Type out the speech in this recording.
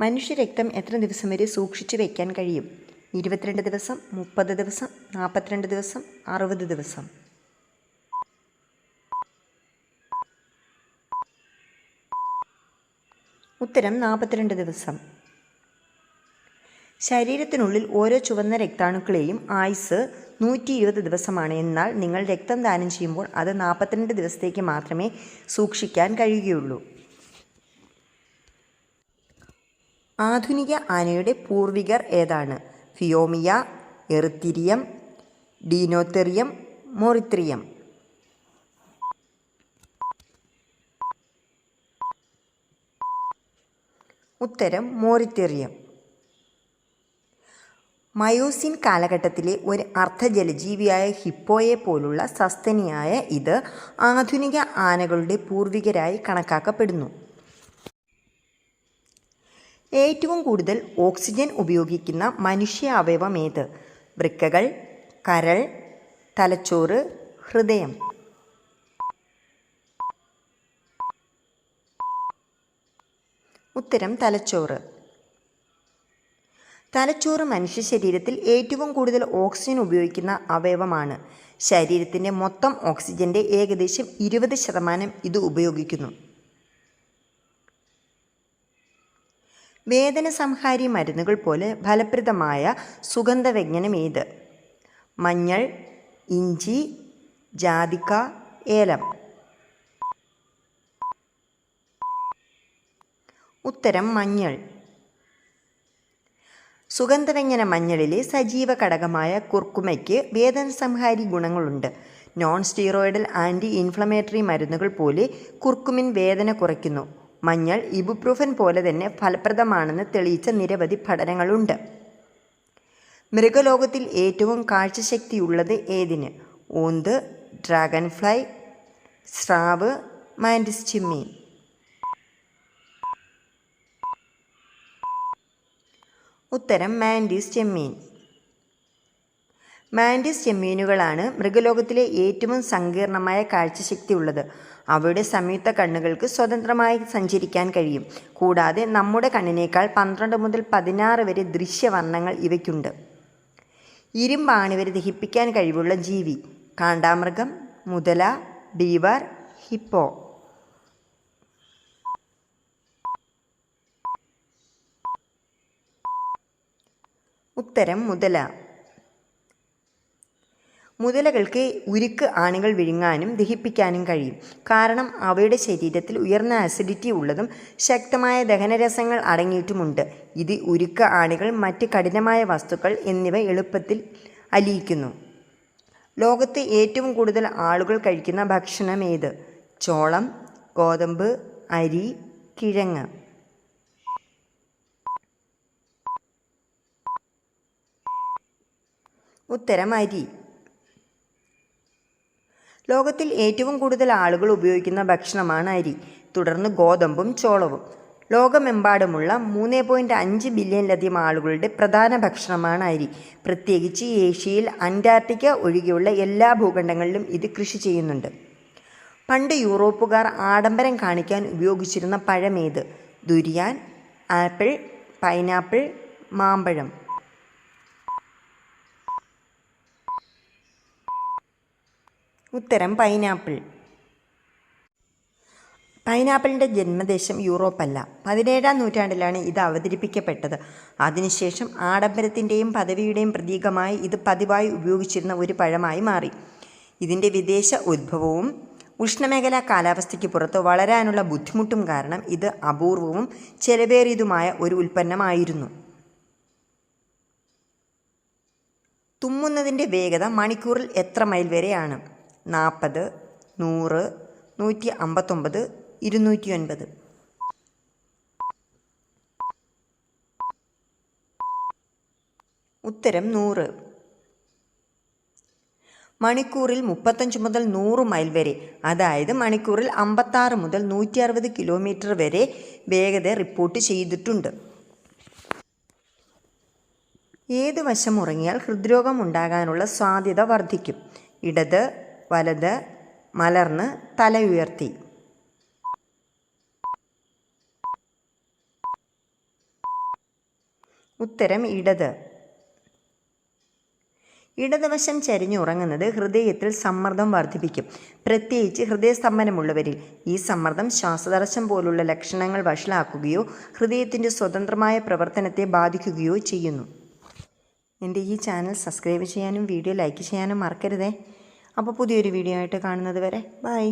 മനുഷ്യരക്തം എത്ര ദിവസം വരെ സൂക്ഷിച്ചു വയ്ക്കാൻ കഴിയും? ഇരുപത്തിരണ്ട് ദിവസം മുപ്പത് ദിവസം നാൽപ്പത്തിരണ്ട് ദിവസം അറുപത് ദിവസം. ഉത്തരം നാൽപ്പത്തിരണ്ട് ദിവസം. ശരീരത്തിനുള്ളിൽ ഓരോ ചുവന്ന രക്താണുക്കളെയും ആയുസ് നൂറ്റി ഇരുപത് ദിവസമാണ്. എന്നാൽ നിങ്ങൾ രക്തം ദാനം ചെയ്യുമ്പോൾ അത് നാൽപ്പത്തിരണ്ട് ദിവസത്തേക്ക് മാത്രമേ സൂക്ഷിക്കാൻ കഴിയുകയുള്ളൂ. ആധുനിക ആനയുടെ പൂർവികർ ഏതാണ്? ഫിയോമിയ എറിത്തിരിയം ഡീനോത്തെറിയം മോറിത്രിയം. ഉത്തരം മോറിത്തെറിയം. മയോസിൻ കാലഘട്ടത്തിലെ ഒരു അർദ്ധജലജീവിയായ ഹിപ്പോയെ പോലുള്ള സസ്തനിയായ ഇത് ആധുനിക ആനകളുടെ പൂർവികരായി കണക്കാക്കപ്പെടുന്നു. ഏറ്റവും കൂടുതൽ ഓക്സിജൻ ഉപയോഗിക്കുന്ന മനുഷ്യ അവയവം ഏത്? വൃക്കകൾ കരൾ തലച്ചോറ് ഹൃദയം. ഉത്തരം തലച്ചോറ്. തലച്ചോറ് മനുഷ്യ ശരീരത്തിൽ ഏറ്റവും കൂടുതൽ ഓക്സിജൻ ഉപയോഗിക്കുന്ന അവയവമാണ്. ശരീരത്തിന്റെ മൊത്തം ഓക്സിജന്റെ ഏകദേശം ഇരുപത് ശതമാനം ഇത് ഉപയോഗിക്കുന്നു. വേദന സംഹാരി മരുന്നുകൾ പോലെ ഫലപ്രദമായ സുഗന്ധവ്യഞ്ജനം ഏത്? മഞ്ഞൾ ഇഞ്ചി ജാതിക്ക ഏലം. ഉത്തരം മഞ്ഞൾ. സുഗന്ധവ്യഞ്ജന മഞ്ഞളിലെ സജീവ ഘടകമായ കുർക്കുമയ്ക്ക് വേദനസംഹാരി ഗുണങ്ങളുണ്ട്. നോൺ സ്റ്റീറോയിഡൽ ആന്റി ഇൻഫ്ലമേറ്ററി മരുന്നുകൾ പോലെ കുർക്കുമിൻ വേദന കുറയ്ക്കുന്നു. മഞ്ഞൾ ഇബുപ്രൂഫൻ പോലെ തന്നെ ഫലപ്രദമാണെന്ന് തെളിയിച്ച നിരവധി പഠനങ്ങളുണ്ട്. മൃഗലോകത്തിൽ ഏറ്റവും കാഴ്ചശക്തിയുള്ളത് ഏതിന്? ഓന്ത് ഡ്രാഗൺ ഫ്ലൈ സ്രാവ് മാൻഡിസ് ചിമ്മീൻ ഉത്തരം മാൻഡീസ് ചെമ്മീൻ. മാൻഡീസ് ചെമ്മീനുകളാണ് മൃഗലോകത്തിലെ ഏറ്റവും സങ്കീർണമായ കാഴ്ചശക്തി കാഴ്ചശക്തിയുള്ളത്. അവയുടെ സംയുക്ത കണ്ണുകൾക്ക് സ്വതന്ത്രമായി സഞ്ചരിക്കാൻ കഴിയും. കൂടാതെ നമ്മുടെ കണ്ണിനേക്കാൾ പന്ത്രണ്ട് മുതൽ പതിനാറ് വരെ ദൃശ്യവർണങ്ങൾ ഇവയ്ക്കുണ്ട്. ഇരുമ്പാണി വരെ ദഹിപ്പിക്കാൻ കഴിവുള്ള ജീവി കാണ്ടാമൃഗം മുതല ബീവർ ഹിപ്പോ. ഉത്തരം മുതല. മുതലകൾക്ക് ഉരുക്ക് ആണികൾ വിഴുങ്ങാനും ദഹിപ്പിക്കാനും കഴിയും. കാരണം അവയുടെ ശരീരത്തിൽ ഉയർന്ന ആസിഡിറ്റി ഉള്ളതും ശക്തമായ ദഹനരസങ്ങൾ അടങ്ങിയിട്ടുമുണ്ട്. ഇത് ഉരുക്ക് ആണികൾ മറ്റ് കഠിനമായ വസ്തുക്കൾ എന്നിവ എളുപ്പത്തിൽ അലിയിക്കുന്നു. ലോകത്ത് ഏറ്റവും കൂടുതൽ ആളുകൾ കഴിക്കുന്ന ഭക്ഷണം ഏത്? ചോളം ഗോതമ്പ് അരി കിഴങ്ങ്. ഉത്തരം അരി. ലോകത്തിൽ ഏറ്റവും കൂടുതൽ ആളുകൾ ഉപയോഗിക്കുന്ന ഭക്ഷണമാണ് അരി തുടർന്ന് ഗോതമ്പും ചോളവും. ലോകമെമ്പാടുമുള്ള മൂന്ന് പോയിന്റ് അഞ്ച് ബില്യണിലധികം ആളുകളുടെ പ്രധാന ഭക്ഷണമാണ് അരി. പ്രത്യേകിച്ച് ഏഷ്യയിൽ അന്റാർട്ടിക്ക ഒഴികെയുള്ള എല്ലാ ഭൂഖണ്ഡങ്ങളിലും ഇത് കൃഷി ചെയ്യുന്നുണ്ട്. പണ്ട് യൂറോപ്പുകാർ ആഡംബരം കാണിക്കാൻ ഉപയോഗിച്ചിരുന്ന പഴമേത്? ദുരിയാൻ ആപ്പിൾ പൈനാപ്പിൾ മാമ്പഴം. ഉത്തരം പൈനാപ്പിൾ. പൈനാപ്പിളിന്റെ ജന്മദേശം യൂറോപ്പല്ല. പതിനേഴാം നൂറ്റാണ്ടിലാണ് ഇത് അവതരിപ്പിക്കപ്പെട്ടത്. അതിനുശേഷം ആഡംബരത്തിന്റെയും പദവിയുടെയും പ്രതീകമായി ഇത് പതിവായി ഉപയോഗിച്ചിരുന്ന ഒരു പഴമായി മാറി. ഇതിന്റെ വിദേശ ഉത്ഭവവും ഉഷ്ണമേഖലാ കാലാവസ്ഥയ്ക്ക് പുറത്ത് വളരാനുള്ള ബുദ്ധിമുട്ടും കാരണം ഇത് അപൂർവവും ചെലവേറിയതുമായ ഒരു ഉൽപ്പന്നമായിരുന്നു. തുമ്മുന്നതിന്റെ വേഗത മണിക്കൂറിൽ എത്ര മൈൽ വരെയാണ്? നാൽപ്പത് നൂറ് നൂറ്റി അമ്പത്തൊമ്പത് ഇരുന്നൂറ്റി ഒൻപത് ഉത്തരം നൂറ്. മണിക്കൂറിൽ മുപ്പത്തഞ്ച് മുതൽ നൂറ് മൈൽ വരെ അതായത് മണിക്കൂറിൽ അമ്പത്താറ് മുതൽ നൂറ്റി അറുപത് കിലോമീറ്റർ വരെ വേഗത റിപ്പോർട്ട് ചെയ്തിട്ടുണ്ട്. ഏത് വശം ഉറങ്ങിയാൽ ഹൃദ്രോഗം ഉണ്ടാകാനുള്ള സാധ്യത വർദ്ധിക്കും. ഇടത് വലത് മലർന്ന് തല ഉയർത്തി. ഉത്തരം ഇടത്. ഇടതുവശം ചരിഞ്ഞുറങ്ങുന്നത് ഹൃദയത്തിൽ സമ്മർദ്ദം വർദ്ധിപ്പിക്കും. പ്രത്യേകിച്ച് ഹൃദയസ്തംഭനമുള്ളവരിൽ ഈ സമ്മർദ്ദം ശ്വാസതടസ്സം പോലുള്ള ലക്ഷണങ്ങൾ വഷളാക്കുകയോ ഹൃദയത്തിന്റെ സ്വതന്ത്രമായ പ്രവർത്തനത്തെ ബാധിക്കുകയോ ചെയ്യുന്നു. എന്റെ ഈ ചാനൽ സബ്സ്ക്രൈബ് ചെയ്യാനും വീഡിയോ ലൈക്ക് ചെയ്യാനും മറക്കരുതേ. അപ്പോൾ പുതിയൊരു വീഡിയോ ആയിട്ട് കാണുന്നത് വരെ ബൈ.